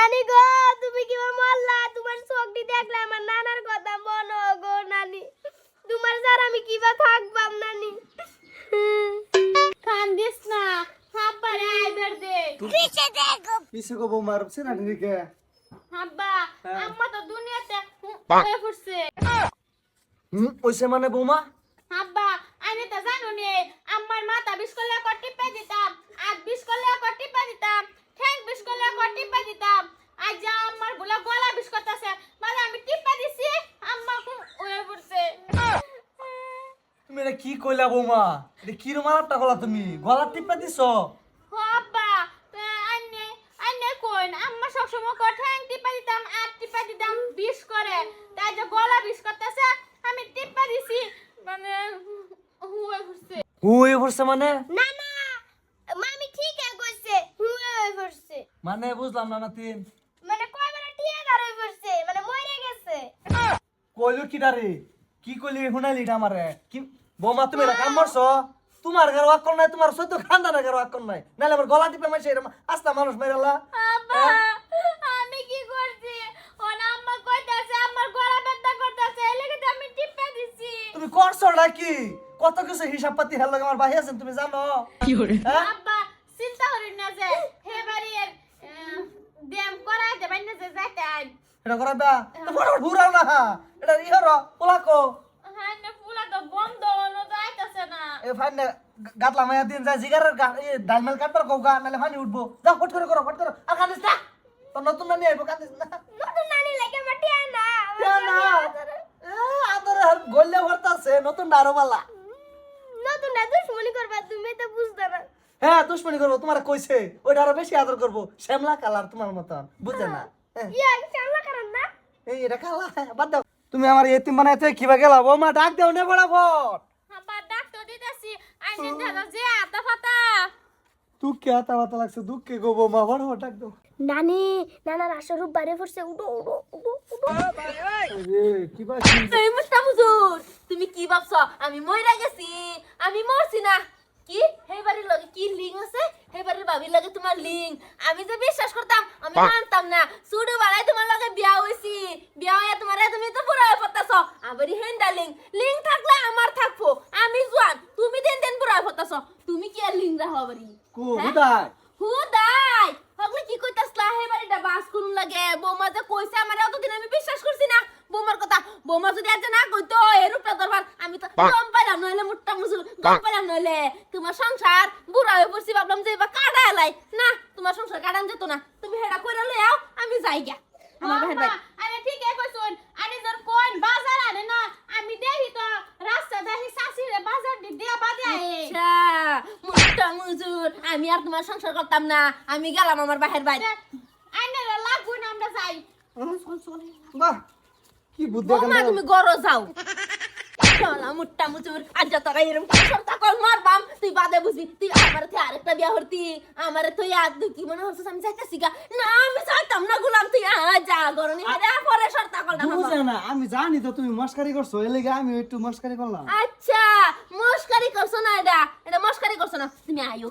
নানি গো তুমি কি মরলা? তোমার চোখটি দেখলে আমার নানার কথা মনে গো নানি। তোমার স্যার আমি কিবা থাকবাম নানি। কান্দিস না হাব্বারে আইবার দে। কিসে দেখো কিসে গো বৌমার সিনাটি দিকে? হাব্বা হ্যাঁ। আম্মা তো দুনিয়াতে হয়ে পড়ছে। হুম ওইসে মানে বৌমা হাব্বা আমি তো জানো নে আমার মাথা বিষ করলে একবার টিপে দিতাম আর বিষ করলে একবার টিপে দিতাম ঠ্যাং বিষ করলে একবার টিপে দিতাম আজ যা আমার বলে গলা বিষ করতেছে মানে আমি টিপে দিছি আম্মা হয়ে পড়ছে তুমি এটা কি কইলা বৌমা? এটা কি রুম আলাপটা কলা তুমি? গলা টিপা দিছ? হাব্বা আন্নে আন্নে কোন আম্মা সবসময় কর ঠ্যাং টিপে দিতাম আর টিপে দিতাম বিষ করে। তাই যে গলা বিষ করতেছে আমি টিপে দিছি। মানে হয়ে পড়ছে হুয়ে পড়ছে মানে? না না মামি ঠিক কইছে হুয়ে পড়ছে মানে বুঝলাম না নাতিন মানে কয়বার টিয়া হয়ে পড়ছে মানে মরে গেছে। কইলো কি ডারে কি কইলি? শুনাইলি এটা আমারে? কি বৌমা তুমি এটা কাম করছ? তোমার ঘর ওয়াক্কর নাই তোমার সত্য খানদানের ঘর ওয়াক্কর নাই। নাহলে আমার গলা টিপে মাইছে এরকম আস্তা মানুষ মেরালা আব্বা আমি কি করছি? ওনা আম্মা কইতাছে আমার গলা ব্যথা করতেছে এই লেগে আমি টিপে দিছি। তুমি করছ নাকি কত কিছু হিসাব পাতি হেল আমার বাহি আছেন তুমি জানো? হ্যাঁ? আব্বা চিন্তা করিন না যে হে বাড়ির ব্যায়াম করাই দেবেন না যে যাইতে আই এটা করা দা? তো বড় ঘুরাও না এটা ইহর পোলাকো হ্যাঁ না ফুলা তো বন্ধ হলো যাইতাছে না এ ফাইন গাতলা মায়া দিন যা জিগারের ডালমেল কাটবার কৌকা নালে ফানি উঠবো। যাও ফট করে করো ফট করো। আর কাঁদিস না। তোর নতুন নানি আইবো কাঁদিস না। নতুন নানি লাগে আমার টিয়া না। টিয়া না। এ, আদরে গল্লে ভরতাছে নতুন নারমালা নতুন না দুশ্মনী করবা তুমি তো বুঝতে না। হ্যাঁ দুশ্মনী করব তোমার কইছে। ওইটা আরও বেশি আদর করব। শ্যামলা কালার তোমার মতন বুঝছে না? হ্যাঁ। এটা কালা বাদ দাও। তুমি আমার এতিম বানাইতে কিবা গেলা বৌমা ডাক দাও নে বড় ডাক্তার দিতেছি আইনে দাদা যে আতা ফাতা। তুই কে আতা বাতা লাগছে দুঃখ গো বৌমা বড় ফট দাও নানি নানার আসর রূপ পড়ছে উঠো উঠো উঠো উঠো। কি বাসি এই মুস্তা হুজুর তুমি কি ভাবছ? আমি মইরা গেছি আমি মরছি না। কি? লগে কি লিং আছে? সেই বাড়ির ভাবির লগে তোমার লিং আমি যে বিশ্বাস করতাম আমি মানতাম না। সুডু বাড়াই তোমার লগে বিয়া হইছি। বিয়া হয়ে তোমার তুমি তো পুরো পড়তাছ। আমারই হেন্ডা লিং লিং থাকলে আমার থাকব আমি জোয়ান তুমি দিন পড়তাছ তুমি কি আর লিং রাখো বাড়ি কো হ্যাঁ? হুদাই হুদাই হগলে কি কইতাছলা হে বাড়িটা বাস কোন লাগে। বৌমা যে কইছে আমারে অতদিন আমি বিশ্বাস করছি না। বৌমার কথা বৌমা যদি আজ না কইতো এরূপটা দরবার আমি তো কম পাইলাম নইলে মুট্টা মুসুল কম পাইলাম নইলে। তোমার সংসার বুড়া হয়ে পড়ছি ভাবলাম যে এবার কাটা এলাই না তোমার সংসার কাটান যেত না। তুমি হেডা কইরা লই আও আমি যাই গিয়া আমার বাহির বাড়ি আরে ঠিক আছে কইছুন আরে জর কোন বাজার আনে না আমি দেখি তো রাস্তা দেখি শাশিরে বাজার দি দিয়া বাদে আচ্ছা মুজুর আমি আর তোমার সংসার করতাম না। আমি গেলাম আমার বাহির বাইরে আইনে লাগবো না আমরা যাই। বাহ কি বুদ্ধি বৌমা তুমি গরো যাও। চলা মুট্টা মুচুর আজ যত এরম তাকল মারবাম তুই বাদে বুঝবি তুই আমার থেকে আরেকটা বিয়া হরতি। আমার তো ইয়াদ কি মনে হচ্ছে আমি যাইতেছি গা? না আমি চাইতাম না গুলাম তুই আ যা গরনি হেরে পরে সর তাকলটা বুঝে না আমি জানি তো তুমি মস্কারি করছ এর লেগে আমি একটু মস্কারি করলাম। আচ্ছা মস্কারি করছ না এটা? এটা মস্কারি করছ না। তুমি আয়ো।